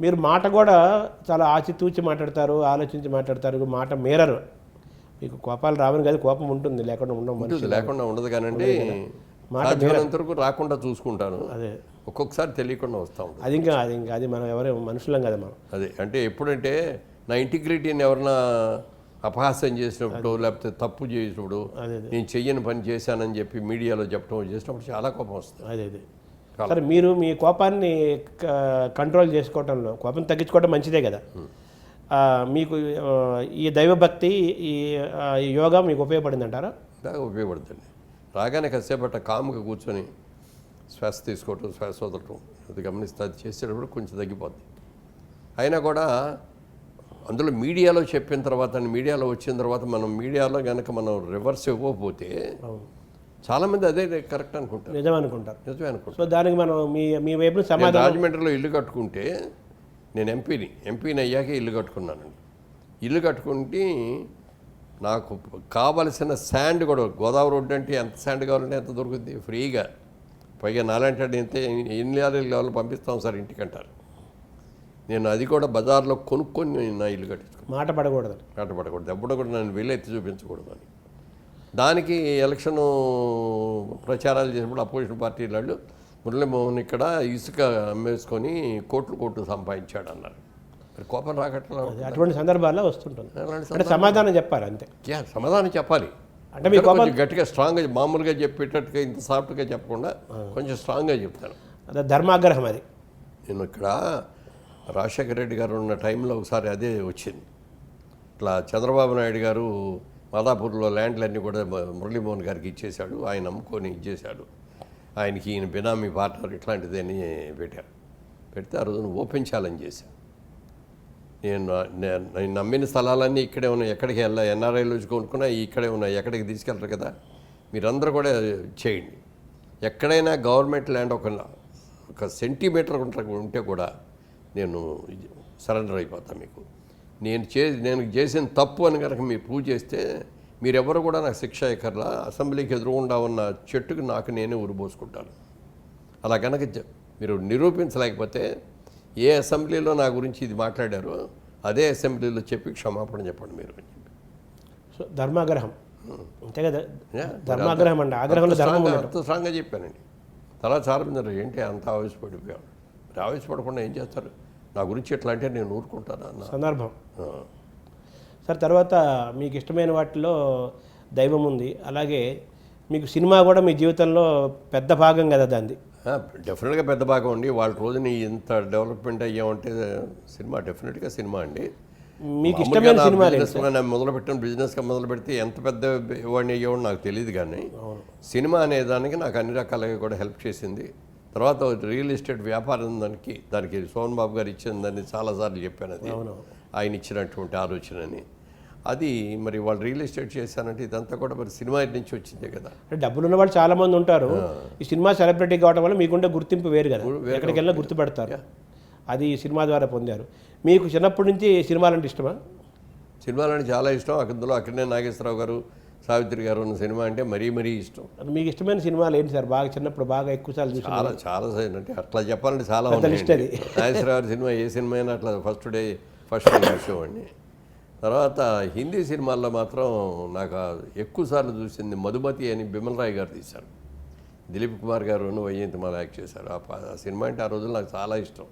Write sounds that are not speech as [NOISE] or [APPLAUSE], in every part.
మీరు మాట కూడా చాలా ఆచితూచి మాట్లాడతారు ఆలోచించి మాట్లాడతారు మాట మేరరు. మీకు కోపాలు రావని కాదు కోపం ఉంటుంది లేకుండా ఉండడం లేకుండా ఉండదు కానండి. సాధ్యమైనంత వరకు రాకుండా చూసుకుంటాను. అదే. ఒక్కొక్కసారి తెలియకుండా వస్తూ అది ఇంకా అది ఇంకా అది మనం ఎవరు మనుషులం కదా మనం. అదే అంటే ఎప్పుడంటే నా ఇంటిగ్రిటీని ఎవరన్నా అపహాస్యం చేసినప్పుడు లేకపోతే తప్పు చేసినప్పుడు నేను చెయ్యని పని చేశానని చెప్పి మీడియాలో చెప్పడం చేసినప్పుడు చాలా కోపం వస్తుంది. అదే అదే. సరే మీరు మీ కోపాన్ని కంట్రోల్ చేసుకోవటంలో కోపం తగ్గించుకోవడం మంచిదే కదా. మీకు ఈ దైవభక్తి ఈ యోగా మీకు ఉపయోగపడింది అంటారా బాగా ఉపయోగపడుతుంది. రాగానే కాసేపు అట్ట కాముగా కూర్చొని శ్వాస తీసుకోవటం శ్వాస వదలటం అది గమనిస్తే అది చేసేటప్పుడు కొంచెం తగ్గిపోద్ది. అయినా కూడా అందులో మీడియాలో చెప్పిన తర్వాత మీడియాలో వచ్చిన తర్వాత మనం మీడియాలో కనుక మనం రివర్స్ ఇవ్వకపోతే చాలామంది అదే కరెక్ట్ అనుకుంటారు. నిజం అనుకుంటారు. నిజమే అనుకుంటారు. సో దానికి మనం మీ మీ వైపు సమాధానం రాజమండ్రిలో ఇల్లు కట్టుకుంటే నేను ఎంపీని ఎంపీని అయ్యాకే ఇల్లు కట్టుకున్నానండి. ఇల్లు కట్టుకుంటే నాకు కావలసిన శాండ్ కూడా గోదావరి రోడ్డు అంటే ఎంత శాండ్ కావాలంటే ఎంత దొరుకుతుంది ఫ్రీగా. పైగా నాలంటే ఎంత ఎన్ని లారీలు కావాలో పంపిస్తాం సార్ ఇంటికి అంటారు నేను అది కూడా బజార్లో కొనుక్కొని నా ఇల్లు కట్టించుకున్నాను. మాట పడకూడదు. నాటపడకూడదు ఎప్పుడు కూడా నన్ను వెళ్ళెత్తి చూపించకూడదు అని. దానికి ఎలక్షన్ ప్రచారాలు చేసినప్పుడు అపోజిషన్ పార్టీ వాళ్ళు మురళీమోహన్ ఇక్కడ ఇసుక అమ్మేసుకొని కోట్లు కోట్లు సంపాదించాడు అన్నారు మరి కోపం రాకట్లా అటువంటి సందర్భాల్లో వస్తుంటుంది. అంటే సమాధానం చెప్పాలి అంతే. సమాధానం చెప్పాలి. అంటే మీ ఇక్కడ కోపం కొంచెం గట్టిగా స్ట్రాంగ్గా మామూలుగా చెప్పేటట్టుగా ఇంత సాఫ్ట్గా చెప్పకుండా కొంచెం స్ట్రాంగ్గా చెప్తాను అదే ధర్మాగ్రహం అది. నేను ఇక్కడ రాజశేఖర రెడ్డి గారు ఉన్న టైంలో ఒకసారి అదే వచ్చింది. ఇట్లా చంద్రబాబు నాయుడు గారు మాదాపూర్లో ల్యాండ్లన్నీ కూడా మురళీమోహన్ గారికి ఇచ్చేశాడు. ఆయన అమ్ముకొని ఇచ్చేశాడు. ఆయనకి ఈయన బినామీ పార్ట్నర్ ఇట్లాంటిదని పెట్టారు. పెడితే ఆ రోజున ఓపెన్ ఛాలెంజ్ చేశాను నేను నేను నమ్మిన స్థలాలన్నీ ఇక్కడే ఉన్నాయి. ఎక్కడికి వెళ్ళా? ఎన్ఆర్ఐలో వచ్చి కొనుక్కున్నా ఇక్కడే ఉన్నాయి. ఎక్కడికి తీసుకెళ్తారు కదా? మీరందరూ కూడా చేయండి. ఎక్కడైనా గవర్నమెంట్ ల్యాండ్ ఒక ఒక సెంటీమీటర్ ఉంటే కూడా నేను సరెండర్ అయిపోతాను మీకు. నేను చే నేను చేసిన తప్పు అని కనుక మీరు ప్రూవ్ చేస్తే మీరెవరు కూడా నాకు శిక్ష ఎక్కర్లా అసెంబ్లీకి ఎదురుగుండా ఉన్న చెట్టుకు నాకు నేనే ఉరిపోసుకుంటాను అలా కనుక మీరు నిరూపించలేకపోతే ఏ అసెంబ్లీలో నా గురించి ఇది మాట్లాడారో అదే అసెంబ్లీలో చెప్పి క్షమాపణ చెప్పండి మీరు అని చెప్పి. సో ధర్మాగ్రహం. అంతే కదా? ధర్మాగ్రహం అండి. ఆగ్రహంలో ధర్మం స్ట్రాంగ్గా- ఉండదు అంత స్ట్రాంగ్గా చెప్పానండి. తర్వాత చాలా మంది అన్నారు, ఏంటి అంత ఆవేశపడిపోయాడు ఆవేశపడకుండా ఏం చేస్తారు? నా గురించి ఎట్లా అంటే నేను ఊరుకుంటాను అన్న. సందర్భం. సార్ తర్వాత మీకు ఇష్టమైన వాటిలో దైవం ఉంది. అలాగే మీకు సినిమా కూడా మీ జీవితంలో పెద్ద భాగం కదా దాన్ని డెఫినెట్గా పెద్ద భాగం అండి వాళ్ళ రోజుని ఇంత డెవలప్మెంట్ అయ్యామంటే సినిమా డెఫినెట్గా సినిమా అండి. మీకు ఇష్టమైన గా నేను మొదలు పెట్టిన బిజినెస్గా మొదలు పెడితే ఎంత పెద్ద వాడిని అయ్యేవాడు నాకు తెలియదు కానీ సినిమా అనే దానికి నాకు అన్ని రకాలుగా కూడా హెల్ప్ చేసింది. తర్వాత రియల్ ఎస్టేట్ వ్యాపారం దానికి దానికి సోహన్ బాబు గారు ఇచ్చిందని చాలాసార్లు చెప్పాను అది. ఆయన ఇచ్చినటువంటి ఆలోచనని. అది మరి వాళ్ళు రియల్ ఎస్టేట్ చేశానంటే ఇదంతా కూడా మరి సినిమా నుంచి వచ్చిందే కదా. అంటే డబ్బులు ఉన్న వాళ్ళు చాలా మంది ఉంటారు ఈ సినిమా సెలబ్రిటీ కావడం వల్ల మీకుండే గుర్తింపు వేరు కదా. ఎక్కడికి వెళ్ళినా గుర్తుపెడతారు. అది ఈ సినిమా ద్వారా పొందారు. మీకు చిన్నప్పటి నుంచి సినిమాలంటే ఇష్టమా? సినిమాలంటే చాలా ఇష్టం. అందులో అక్కడనే నాగేశ్వరరావు గారు సావిత్రి గారు ఉన్న సినిమా అంటే మరీ మరీ ఇష్టం. మీకు ఇష్టమైన సినిమాలు ఏంటి సార్? బాగా చిన్నప్పుడు బాగా ఎక్కువ సార్లు చాలా చాలా అంటే అట్లా చెప్పాలంటే చాలా ఉన్నాయి నాగేశ్వరరావు గారి సినిమా ఏ సినిమా అయినా అట్లా ఫస్ట్ డే ఫస్ట్ డే చూసేవాడిని. తర్వాత హిందీ సినిమాల్లో మాత్రం నాకు ఆ ఎక్కువ సార్లు చూసింది మధుమతి అని బిమల్ రాయ్ గారు తీశారు. దిలీప్ కుమార్ గారు వైజయంతిమాల యాక్ట్ చేశారు. ఆ సినిమా అంటే ఆ రోజుల్లో నాకు చాలా ఇష్టం.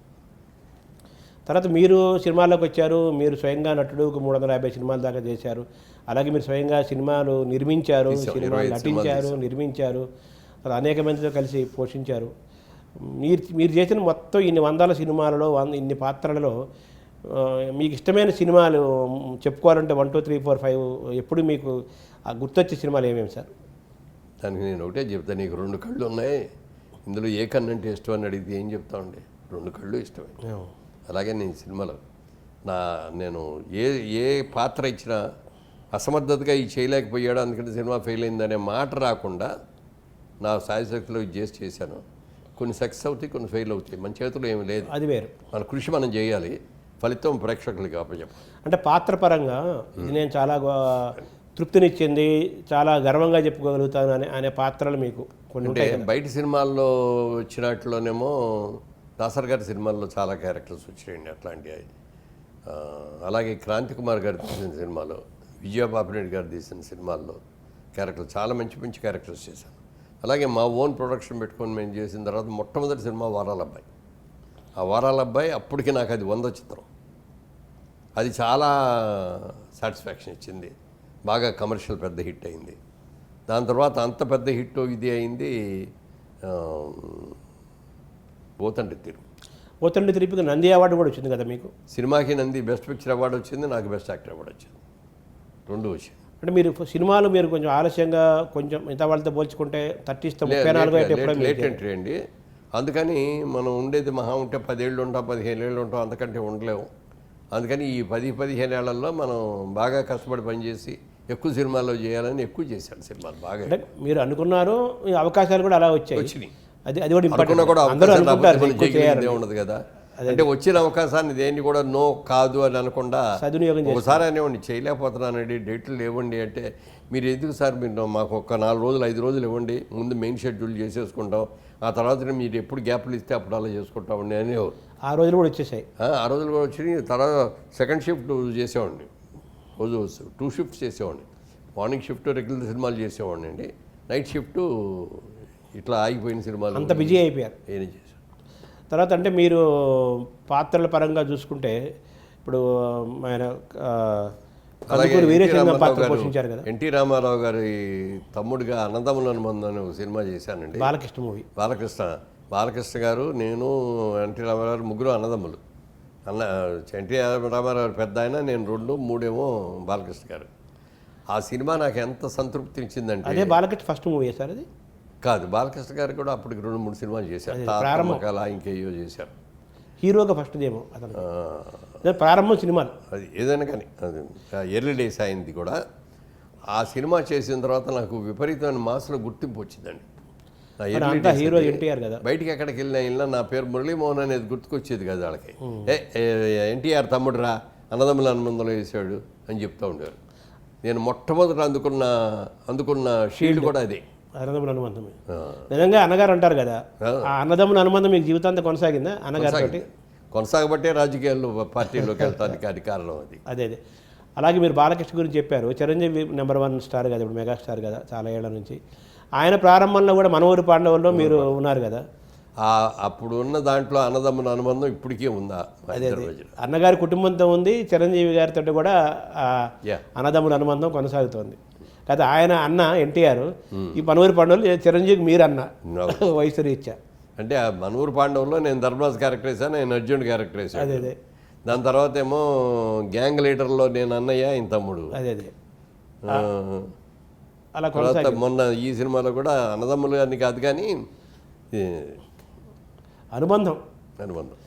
తర్వాత మీరు సినిమాల్లోకి వచ్చారు. మీరు స్వయంగా నటుడు ఒక మూడు వందల యాభై సినిమాల దాకా చేశారు. అలాగే మీరు స్వయంగా సినిమాలు నిర్మించారు సినిమాలు నటించారు నిర్మించారు. అనేక మందితో కలిసి పోషించారు. మీరు మీరు చేసిన మొత్తం ఇన్ని వందల సినిమాలలో వంద ఇన్ని పాత్రలలో మీకు ఇష్టమైన సినిమాలు చెప్పుకోవాలంటే one two three four five ఎప్పుడు మీకు ఆ గుర్తొచ్చే సినిమాలు ఏమేమి సార్? దానికి నేను ఒకటే చెప్తాను నీకు రెండు కళ్ళు ఉన్నాయి. ఇందులో ఏ కన్ను అంటే ఇష్టం అని అడిగితే ఏం చెప్తా ఉండే రెండు కళ్ళు ఇష్టమే. అలాగే నేను సినిమాలో నా నేను ఏ ఏ పాత్ర ఇచ్చినా అసమర్థతగా ఇది చేయలేకపోయాడు అందుకని సినిమా ఫెయిల్ అయిందనే మాట రాకుండా నా సాయశక్తిలో ఇది చేసి చేశాను. కొన్ని సక్సెస్ అవుతాయి కొన్ని ఫెయిల్ అవుతాయి. మన చేతిలో ఏమీ లేదు. అది వేరు. మన కృషి మనం చేయాలి. ఫలితం ప్రేక్షకులకి అప్పచెప్పాలి అంటే పాత్ర పరంగా ఇది నేను చాలా తృప్తినిచ్చింది చాలా గర్వంగా చెప్పుకోగలుగుతాను అనే అనే పాత్రలు మీకు కొన్ని అంటే బయట సినిమాల్లో వచ్చినట్లోనేమో దాసర్ గారి సినిమాల్లో చాలా క్యారెక్టర్స్ వచ్చాయండి అట్లాంటివి. అలాగే క్రాంతి కుమార్ గారు తీసిన సినిమాలో విజయబాబురెడ్డి గారు తీసిన సినిమాల్లో క్యారెక్టర్ చాలా మంచి మంచి క్యారెక్టర్స్ చేశాను అలాగే మా ఓన్ ప్రొడక్షన్ పెట్టుకొని మేము చేసిన తర్వాత మొట్టమొదటి సినిమా వారాల అబ్బాయి. ఆ వారాల అబ్బాయి అప్పటికి నాకు అది వంద చిత్రం. అది చాలా సాటిస్ఫాక్షన్ ఇచ్చింది. బాగా కమర్షియల్ పెద్ద హిట్ అయింది. దాని తర్వాత అంత పెద్ద హిట్ ఇది అయింది పోతండి తీరు. పోతండి తిరిపికి నంది అవార్డు కూడా వచ్చింది కదా మీకు? సినిమాకి నంది బెస్ట్ పిక్చర్ అవార్డు వచ్చింది నాకు బెస్ట్ యాక్టర్ అవార్డు వచ్చింది. రెండు వచ్చింది అంటే మీరు సినిమాలు మీరు కొంచెం ఆలస్యంగా కొంచెం మిగతా వాళ్ళతో పోల్చుకుంటే థర్టీస్తో ముప్పై నాలుగు అయితే లేట్ ఎంట్రీ అండి. అందుకని మనం ఉండేది మహా ఉంటే పదేళ్ళు ఉంటాం పదిహేను ఏళ్ళు ఉంటాం అంతకంటే ఉండలేము. అందుకని ఈ పది పదిహేను ఏళ్ళలో మనం బాగా కష్టపడి పనిచేసి ఎక్కువ సినిమాల్లో చేయాలని ఎక్కువ చేశాడు సినిమాలు బాగా. అంటే మీరు అనుకున్నారు ఈ అవకాశాలు కూడా అలా వచ్చాయి. అది అది కూడా అనుకున్నా ఇంపార్టెంట్. కూడా అందరూ అనుకుంటారు ఉండదు కదా. అంటే వచ్చిన అవకాశాన్ని దేన్ని కూడా నో కాదు అని అనకుండా సద్వినియోగం ఒకసారి అనేవ్వండి చేయలేకపోతున్నానండి డేట్లు లేవండి. అంటే మీరు ఎందుకు సార్ మీరు మాకు ఒక నాలుగు రోజులు ఐదు రోజులు ఇవ్వండి ముందు మెయిన్ షెడ్యూల్ చేసేసుకుంటాం ఆ తర్వాత మీరు ఎప్పుడు గ్యాప్లు ఇస్తే అప్పుడు అలా చేసుకుంటామండి అనేవారు. ఆ రోజులు కూడా వచ్చేసాయి. ఆ రోజులు కూడా వచ్చి తర్వాత సెకండ్ షిఫ్ట్ చేసేవాడిని. రోజు టూ షిఫ్ట్స్ చేసేవాడిని. మార్నింగ్ షిఫ్ట్ రెగ్యులర్ సినిమాలు చేసేవాడిని అండి. నైట్ షిఫ్ట్ ఇట్లా ఆగిపోయిన సినిమాలు అంత బిజీ అయిపోయారు. ఏం చేశాను తర్వాత అంటే మీరు పాత్రల పరంగా చూసుకుంటే ఇప్పుడు ఆయన పాత్ర పోషించారు కదా. ఎన్టీ రామారావు గారి తమ్ముడిగా అన్నదమ్ముల అనుబంధం అనే సినిమా చేశానండి. బాలకృష్ణ మూవీ. బాలకృష్ణ బాలకృష్ణ గారు నేను ఎన్టీ రామారావు గారు ముగ్గురు అన్నదమ్ములు అన్న ఎన్టీ రామారావు పెద్ద ఆయన నేను రెండు మూడేమో బాలకృష్ణ గారు. ఆ సినిమా నాకు ఎంత సంతృప్తి ఇచ్చిందంటే అదే బాలకృష్ణ ఫస్ట్ మూవీ సార్ అది? కాదు. బాలకృష్ణ గారు కూడా అప్పటికి రెండు మూడు సినిమాలు చేశారు. ఇంకేయో చేశారు. హీరోగా ఫస్ట్ ఏమో అతను ప్రారంభం సినిమాలు. అది ఏదైనా కానీ అది ఎర్లీ డేస్ అయింది కూడా. ఆ సినిమా చేసిన తర్వాత నాకు విపరీతమైన మాసలో గుర్తింపు వచ్చిందండి. హీరో. ఎన్టీఆర్ కదా. బయటికి ఎక్కడికి వెళ్ళినా వెళ్ళినా నా పేరు మురళీమోహన్ అనేది గుర్తుకొచ్చేది కదా వాళ్ళకి. ఏ ఎన్టీఆర్ తమ్ముడురా అన్నదమ్ముల అనుబంధంలో వేసాడు అని చెప్తూ ఉండేవారు. నేను మొట్టమొదట అందుకున్న అందుకున్న షీల్డ్. కూడా అదే. అన్నదమ్ముల అనుబంధమే. నిజంగా అన్నగారు అంటారు కదా ఆ. అన్నదమ్ముల అనుబంధం మీకు జీవితాంతం కొనసాగిందా అన్నగారితో కొనసాగింది. కొనసాగబట్టే రాజకీయాల్లో పార్టీలోకి వెళ్ళటానికి అది కారణం అది. అదే అదే. అలాగే మీరు బాలకృష్ణ గురించి చెప్పారు. చిరంజీవి నెంబర్ వన్ స్టార్ కదా ఇప్పుడు మెగా స్టార్ కదా చాలా ఏళ్ళ నుంచి. ఆయన ప్రారంభంలో కూడా మనవూరి పాండవుల్లో మీరు ఉన్నారు. కదా. అప్పుడు ఉన్న దాంట్లో అన్నదమ్ముల అనుబంధం ఇప్పటికీ ఉందా? మధ్యలో? అన్నగారి కుటుంబంతో ఉంది చిరంజీవి గారితో కూడా అన్నదమ్ముల అనుబంధం కొనసాగుతోంది. కదా ఆయన అన్న ఎన్టీఆర్ ఈ మనవూరి పాండవులు చిరంజీవికి మీరు అన్న. వయసు [LAUGHS] రీత్యా అంటే ఆ మనూరు పాండవుల్లో నేను ధర్మరాజ్ క్యారెక్టర్ వేసాను నేను అర్జున్ క్యారెక్టర్ వేసాను అదే అదే. దాని తర్వాత ఏమో గ్యాంగ్ లీడర్లో నేను అన్నయ్య ఈయన తమ్ముడు. అదే అదే. అలా తర్వాత మొన్న ఈ సినిమాలో కూడా అన్నదమ్ములు అని కాదు కానీ అనుబంధం. అనుబంధం.